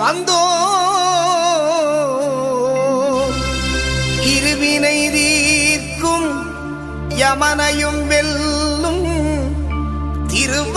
வந்தோ இருவினை தீர்க்கும் யமனையும் வெல்லும் திருவ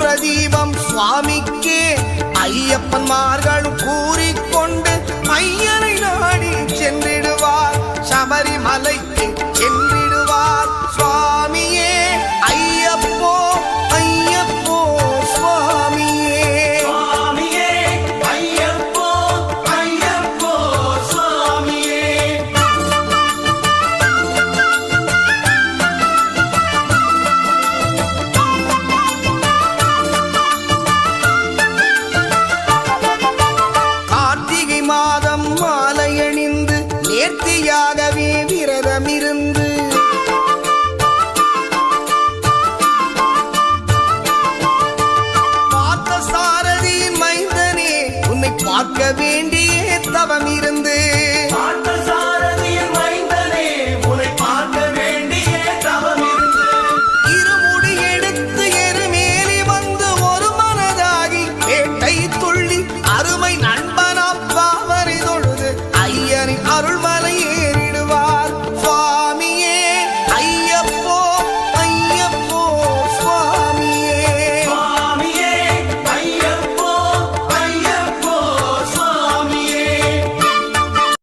கற்பூர தீபம் சுவாமிக்கே ஐயப்பன்மார்களும் கூறிக்கொண்டு ஐயனை மாதம் மாலையணிந்து நேர்த்தியாகவே விரதமிருந்து. பார்த்த சாரதியின் மைந்தனே உன்னை பார்க்க வேண்டிய தவமிரு.